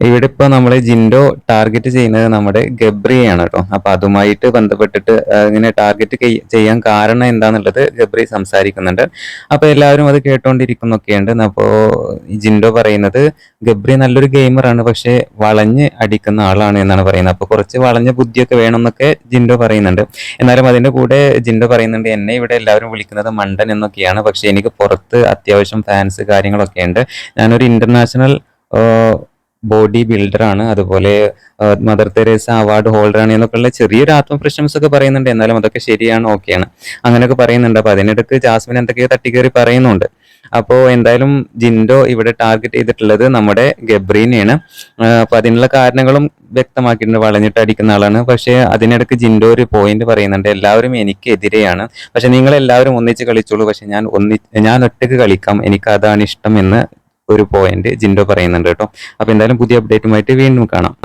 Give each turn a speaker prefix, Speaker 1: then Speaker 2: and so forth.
Speaker 1: ഇവിടെ ഇപ്പൊ നമ്മൾ ജിൻഡോ ടാർഗറ്റ് ചെയ്യുന്നത് നമ്മുടെ ഗബ്രിയാണ് കേട്ടോ. അപ്പൊ അതുമായിട്ട് ബന്ധപ്പെട്ടിട്ട് ഇങ്ങനെ ടാർഗറ്റ് ചെയ്യാൻ കാരണം എന്താന്നുള്ളത് ഗബ്രി സംസാരിക്കുന്നുണ്ട്. അപ്പൊ എല്ലാവരും അത് കേട്ടോണ്ടിരിക്കുന്നൊക്കെയുണ്ട്. അപ്പോ ജിൻഡോ പറയുന്നത് ഗബ്രി നല്ലൊരു ഗെയിമറാണ് പക്ഷെ വളഞ്ഞ് അടിക്കുന്ന ആളാണ് എന്നാണ് പറയുന്നത്. അപ്പൊ കുറച്ച് വളഞ്ഞ ബുദ്ധിയൊക്കെ വേണം എന്നൊക്കെ ജിൻഡോ പറയുന്നുണ്ട്. എന്നാലും അതിന്റെ കൂടെ ജിൻഡോ പറയുന്നുണ്ട് എന്നെ ഇവിടെ എല്ലാവരും വിളിക്കുന്നത് മണ്ടൻ എന്നൊക്കെയാണ്. പക്ഷെ എനിക്ക് പുറത്ത് അത്യാവശ്യം ഫാൻസ് കാര്യങ്ങളൊക്കെ ഉണ്ട് ഞാനൊരു ഇന്റർനാഷണൽ ബോഡി ബിൽഡറാണ് അതുപോലെ മദർ തെരേസ അവാർഡ് ഹോൾഡറാണ് എന്നൊക്കെയുള്ള ചെറിയൊരു ആത്മപ്രശംസ ഒക്കെ പറയുന്നുണ്ട്. എന്നാലും അതൊക്കെ ശരിയാണ് ഓക്കെയാണ്. അങ്ങനെയൊക്കെ പറയുന്നുണ്ട്. അപ്പൊ അതിനിടയ്ക്ക് ജാസ്മിൻ എന്തൊക്കെയോ തട്ടിക്കേറി പറയുന്നുണ്ട്. അപ്പോൾ എന്തായാലും ജിൻഡോ ഇവിടെ ടാർഗറ്റ് ചെയ്തിട്ടുള്ളത് നമ്മുടെ ഗബ്രീനെയാണ്. അപ്പോൾ അപ്പൊ അതിനുള്ള കാരണങ്ങളും വ്യക്തമാക്കിയിട്ടുണ്ട്. വളഞ്ഞിട്ട് അടിക്കുന്ന ആളാണ്. പക്ഷേ അതിനിടയ്ക്ക് ജിൻഡോ ഒരു പോയിന്റ് പറയുന്നുണ്ട്. എല്ലാവരും എനിക്കെതിരെയാണ്. പക്ഷെ നിങ്ങൾ എല്ലാവരും ഒന്നിച്ച് കളിച്ചോളൂ. പക്ഷെ ഞാൻ ഒന്നി ഞാൻ ഒറ്റയ്ക്ക് കളിക്കാം. എനിക്ക് അതാണ് ഇഷ്ടം എന്ന് ഒരു പോയിന്റ് ജിൻഡോ പറയുന്നുണ്ട് കേട്ടോ. അപ്പൊ എന്തായാലും പുതിയ അപ്ഡേറ്റുമായിട്ട് വീണ്ടും കാണാം.